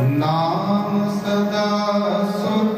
ਨਾਮ ਸਦਾ ਸੁਖਦਾਈ